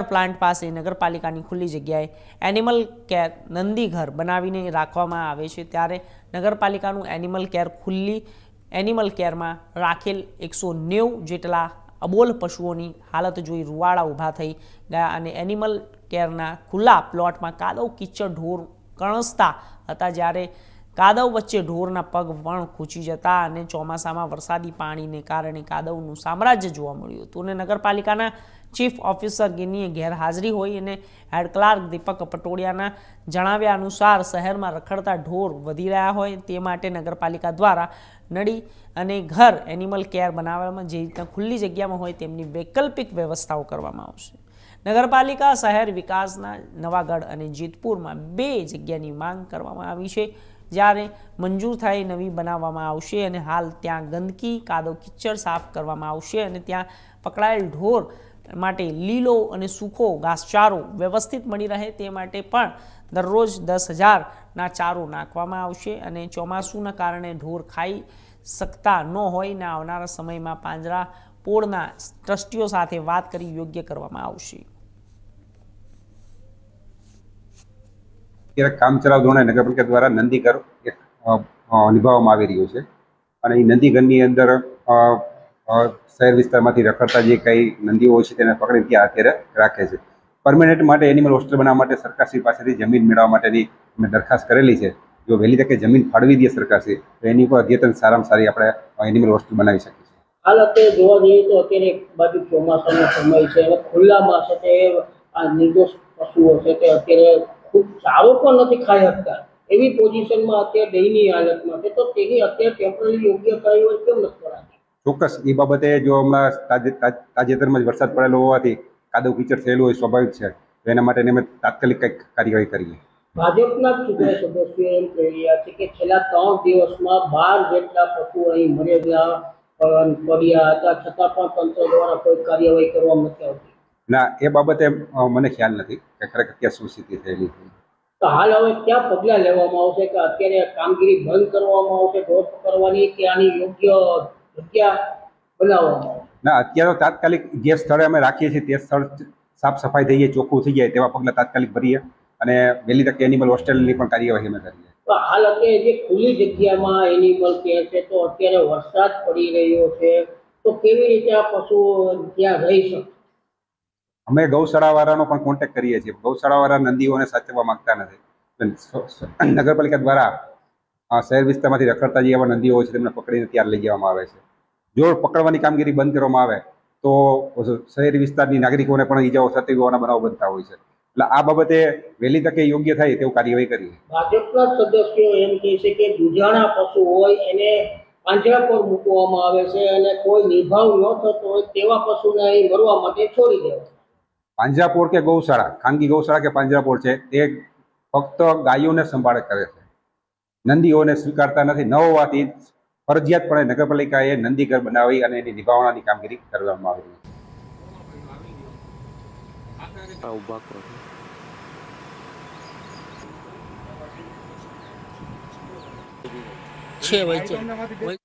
Plant પાસે નગરપાલિકાની ખુલ્લી જગ્યાએ એનિમલ કેર નંદી ઘર બનાવીને રાખવામાં આવે છે. ત્યારે નગરપાલિકાનું એનિમલ કેર ખુલ્લી એનિમલ કેરમાં રાખેલ એકસો નેવું જેટલા અબોલ પશુઓની હાલત જોઈ રૂવાડા ઊભા થઈ ગયા અને એનિમલ કેરના ખુલ્લા પ્લોટમાં કાદવ, કિચડ, ઢોર કણસતા હતા. જ્યારે કાદવ વચ્ચે ઢોરના પગ પણ ખૂંચી જતા અને ચોમાસામાં વરસાદી પાણીને કારણે કાદવનું સામ્રાજ્ય જોવા મળ્યું હતું. અને નગરપાલિકાના ચીફ ઓફિસર ગિનીએ ગેરહાજરી હોય અને હેડ ક્લાર્ક દીપક પટોડિયાના જણાવ્યા અનુસાર શહેરમાં રખડતા ઢોર વધી રહ્યા હોય તે માટે નગરપાલિકા દ્વારા નળી અને ઘર એનિમલ કેર બનાવવામાં જે રીતના ખુલ્લી જગ્યામાં હોય તેમની વૈકલ્પિક વ્યવસ્થાઓ કરવામાં આવશે. નગરપાલિકા, શહેર વિકાસના નવાગઢ અને જેતપુરમાં બે જગ્યાની માંગ કરવામાં આવી છે. જ્યારે મંજૂર થાય નવી બનાવવામાં આવશે અને હાલ ત્યાં ગંદકી, કાદવ કિચડ સાફ કરવામાં આવશે અને ત્યાં પકડાયેલ ઢોર માટે લીલો અને સૂકો ઘાસચારો વ્યવસ્થિત મળી રહે તે માટે પણ દરરોજ દસ હજારના ચારો નાખવામાં આવશે અને ચોમાસુના કારણે ઢોર ખાઈ શકતા ન હોય ને આવનારા સમયમાં પાંજરા પોળના ટ્રસ્ટીઓ સાથે વાત કરી યોગ્ય કરવામાં આવશે. અત્યારે કામચલાઉ ધોરણે નગરપાલિકા દ્વારા નંદીઘર નિભાવવામાં આવી રહ્યું છે. અને એ નંદીઘરની અંદર શહેર વિસ્તારમાંથી રખડતા જે કંઈ નંદીઓ છે તેને પકડી ત્યાં અત્યારે રાખે છે. પરમેનન્ટ માટે એનિમલ હોસ્ટેલ બનાવવા માટે સરકારશ્રી પાસેથી જમીન મેળવવા માટેની અમે દરખાસ્ત કરેલી છે. જો વહેલી તકે જમીન ફાળવી દે સરકારશ્રી, તો એની ઉપર અદ્યતન સારામાં સારી આપણે એનિમલ હોસ્ટેલ બનાવી શકીએ છીએ. હાલ અત્યારે જોવા જઈએ તો અત્યારે એક બાજુ ચોમાસાનો સમય છે ખુલ્લામાં છે તે, આ નિર્દોષ પશુઓ છે તે અત્યારે ખૂબ સારો પણ નથી ખાઈ શકતા. એવી પોઝિશનમાં અત્યારે દયનીય હાલતમાં છે. તો તેની અત્યારે ટેમ્પરરી યોગ્ય કાર્યવાહી કેમ નથી કરાતી? ચોક્કસ. એ બાબતે જો હમણાં તાજેતરમાં જ વરસાદ પડેલો હોવાથી કાદવ કીચડ થયેલું હોય સ્વાભાવિક છે. એના માટે અમે તાત્કાલિક કંઈક કાર્યવાહી કરીએ. ભાજપના ચૂંટણી સદસ્યો એમ કહી રહ્યા છે કે છેલ્લા ત્રણ દિવસમાં બાર જેટલા પશુ અહીં મરેલા પડ્યા હતા. છતાં પણ તંત્ર દ્વારા કોઈ કાર્યવાહી કરવામાં નથી આવતી. ના એ બાબતે મને ખ્યાલ નથી કે ખરેખર ક્યાં શું સ્થિતિ થયેલી છે. તો હાલ હવે ક્યાં પગલાં લેવામાં આવશે? કે અત્યારે કામગીરી બંધ કરવામાં આવશે ઢોર કરવાની કે આની યોગ્ય જગ્યા બનાવવામાં ના અત્યારે તાત્કાલિક જે સ્થળે અમે રાખીએ છીએ તે સ્થળ સાફ સફાઈ થઈ જાય ચોખ્ખું થઈ જાય તેવા પગલાં તાત્કાલિક ભરીએ અને વહેલી તકે એનિમલ હોસ્ટેલની પણ કાર્યવાહી અમે કરીએ. તો હાલ અત્યારે જે ખુલ્લી જગ્યામાં એનિમલ કે છે તો અત્યારે વરસાદ પડી રહ્યો છે તો કેવી રીતે આ પશુઓ ત્યાં રહી શકે? અમે ગૌશાળાવાળાનો પણ કોન્ટેક્ટ કરીએ છીએ. ગૌશાળાવાળા નંદીઓને સાચવવા માંગતા નથી. નગરપાલિકા દ્વારા શહેર વિસ્તારમાંથી રખડતા જે એવા નદીઓ છે, તેમને પકડીને ત્યાં લઈ જવામાં આવે છે. જો પકડવાની કામગીરી બંધ કરવામાં આવે, તો શહેર વિસ્તારની નાગરિકોને પણ ઈજાઓ થતી હોવાના બનાવ બનતા હોય છે. એટલે આ બાબતે વહેલી તકે યોગ્ય થાય તેવું કાર્યવાહી કરી ભાજપના સદસ્યો એમ કહે છે કે દુજાણા પશુ હોય, એને પાંજરા પર મૂકવામાં આવે છે અને કોઈ નિભાવ ન થતો હોય, તેવા પશુને અહીં મરવા માટે છોડી દેવા પાંજરાપોળ કે ગૌશાળા? ખાનગી ગૌશાળા કે પાંજરાપોળ છે? તે ફક્ત ગાયોને સંભાળ કરે છે. નંદીઓને સ્વીકારતા નથી. ન હોવાથી ફરજિયાતપણે નગરપાલિકાએ નંદી ઘર બનાવી અને એની નિભાવવાની કામગીરી કરવામાં આવી રહી છે. આ ઊભા કરો. છે